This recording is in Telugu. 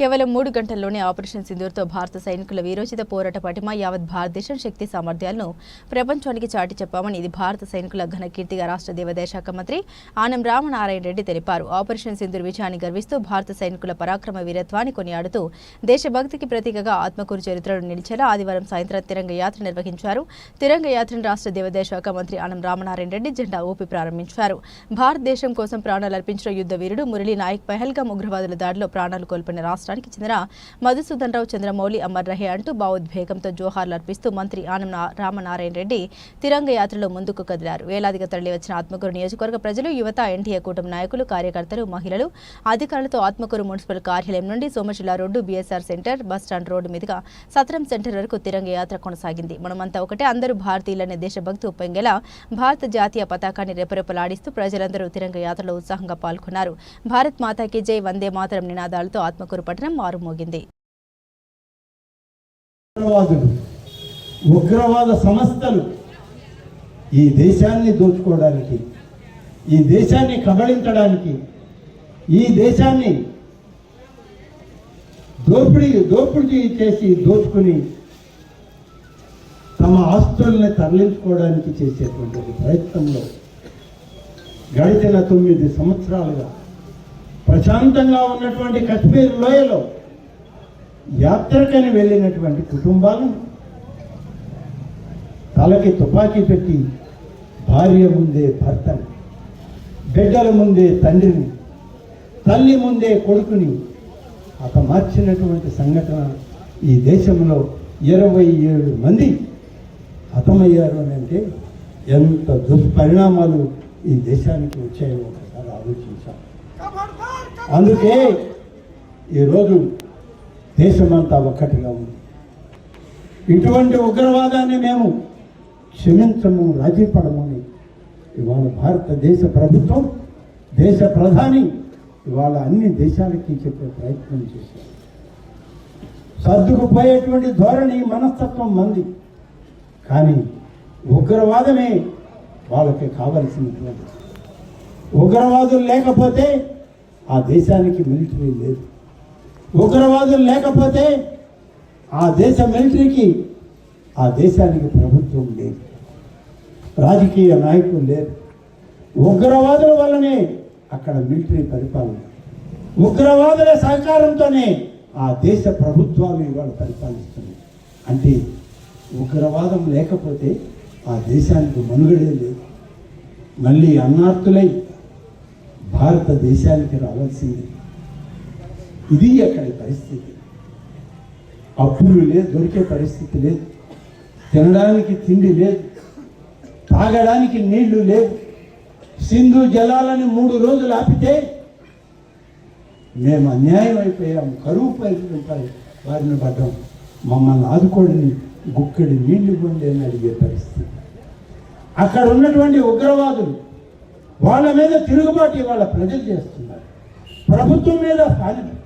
కేవలం మూడు గంటల్లోనే ఆపరేషన్ సింధూర్తో భారత సైనికుల వీరోచిత పోరాట పటిమ యావత్ భారతదేశం శక్తి సామర్థ్యాలను ప్రపంచానికి చాటి చెప్పామని ఇది భారత సైనికుల ఘన కీర్తిగా రాష్ట్ర దేవాదాయ శాఖ మంత్రి ఆనం రామనారాయణ రెడ్డి తెలిపారు. ఆపరేషన్ సింధూర్ విజయాన్ని గర్విస్తూ భారత సైనికుల పరాక్రమ వీరత్వాన్ని కొనియాడుతూ దేశభక్తికి ప్రతీకగా ఆత్మకూరు చరిత్రను నిలిచేలా ఆదివారం సాయంత్రం తిరంగ యాత్ర నిర్వహించారు. తిరంగ యాత్రను రాష్ట్ర దేవాదాయ శాఖ మంత్రి ఆనం రామనారాయణ రెడ్డి జెండా ఊపి ప్రారంభించారు. భారతదేశం కోసం ప్రాణాలు అర్పించిన యుద్ధ వీరుడు మురళీ నాయక్ పహల్గాం ఉగ్రవాదుల దాడిలో ప్రాణాలు కోల్పోయిన రాష్ట్రానికి చెందిన మధుసూదన్ రావు చంద్రమౌళి అమర్ రహే అంటూ భావోద్వేగంతో జోహార్లు అర్పిస్తూ మంత్రి ఆనం రామనారాయణ రెడ్డి తిరంగ యాత్రలో ముందుకు కదిలారు. వేలాదిగా తరలివచ్చిన ఆత్మకూరు నియోజకవర్గ ప్రజలు యువత ఎన్టీఏ కూటమి నాయకులు కార్యకర్తలు మహిళలు అధికారులతో ఆత్మకూరు మున్సిపల్ కార్యాలయం నుండి Somasila road BSR centre bus stand road మీదుగా సత్రం సెంటర్ వరకు తిరంగ యాత్ర కొనసాగింది. మనమంతా ఒకటే అందరూ భారతీయులనే దేశభక్తి ఉప్పొంగేలా భారత జాతీయ పతాకాన్ని రెపరెపలాడిస్తూ ప్రజలందరూ తిరంగ యాత్రలో ఉత్సాహంగా పాల్గొన్నారు. భారత్ మాతాకి జై వందే మాతరం నినాదాలతో ఆత్మకూరు పట్టణం మారుమోగింది. ఉగ్రవాద సంస్థలు ఈ దేశాన్ని దోచుకోవడానికి ఈ దేశాన్ని కబళించడానికి ఈ దేశాన్ని దోపిడీ దోపిడీ చేసి దోచుకుని తమ ఆస్తుల్ని తరలించుకోవడానికి చేసేటువంటి ప్రయత్నంలో గడిచిన తొమ్మిది సంవత్సరాలుగా ప్రశాంతంగా ఉన్నటువంటి కశ్మీర్ లోయలో యాత్రకని వెళ్ళినటువంటి కుటుంబాలను తలకి తుపాకీ పెట్టి భార్య ముందే భర్తని బిడ్డల ముందే తండ్రిని తల్లి ముందే కొడుకుని హతమార్చినటువంటి సంఘటన ఈ దేశంలో ఇరవై ఏడు మంది హతమయ్యారు అని అంటే ఎంత దుష్పరిణామాలు ఈ దేశానికి వచ్చాయో ఒకసారి ఆలోచించాం అందుకే ఈరోజు దేశమంతా ఒక్కటిగా ఉంది. ఇటువంటి ఉగ్రవాదాన్ని మేము క్షమించము రాజీపడమని ఇవాళ భారతదేశ ప్రభుత్వం దేశ ప్రధాని ఇవాళ అన్ని దేశాలకి చెప్పే ప్రయత్నం చేశారు. సర్దుకుపోయేటువంటి ధోరణి మనస్తత్వం మంది. కానీ ఉగ్రవాదమే వాళ్ళకి కావలసినటువంటి ఉగ్రవాదులు లేకపోతే ఆ దేశానికి మిలిటరీ లేదు. ఉగ్రవాదులు లేకపోతే ఆ దేశ మిలిటరీకి ఆ దేశానికి ప్రభుత్వం లేదు. రాజకీయ నాయకులు లేరు. ఉగ్రవాదుల వల్లనే అక్కడ మిలిటరీ పరిపాలన. ఉగ్రవాదుల సహకారంతోనే ఆ దేశ ప్రభుత్వాలు ఇవాళ పరిపాలిస్తున్నాయి అంటే ఉగ్రవాదం లేకపోతే ఆ దేశానికి మనుగడే లేదు. మళ్ళీ అన్నార్తులై భారతదేశానికి రావాల్సింది. ఇది అక్కడి పరిస్థితి. అప్పులు లేదు దొరికే పరిస్థితి లేదు. తినడానికి తిండి లేదు. తాగడానికి నీళ్ళు లేవు. సింధు జలాలని మూడు రోజులు ఆపితే మేము అన్యాయం అయిపోయాం కరువు పరిస్థితి వారిని పడ్డాం. మమ్మల్ని ఆదుకోడిని గుక్కడి నీళ్ళు ఇవ్వండి అని అడిగే పరిస్థితి. అక్కడ ఉన్నటువంటి ఉగ్రవాదులు వాళ్ళ మీద తిరుగుబాటు ఇవాళ ప్రజలు చేస్తున్నారు. ప్రభుత్వం మీద పాలి-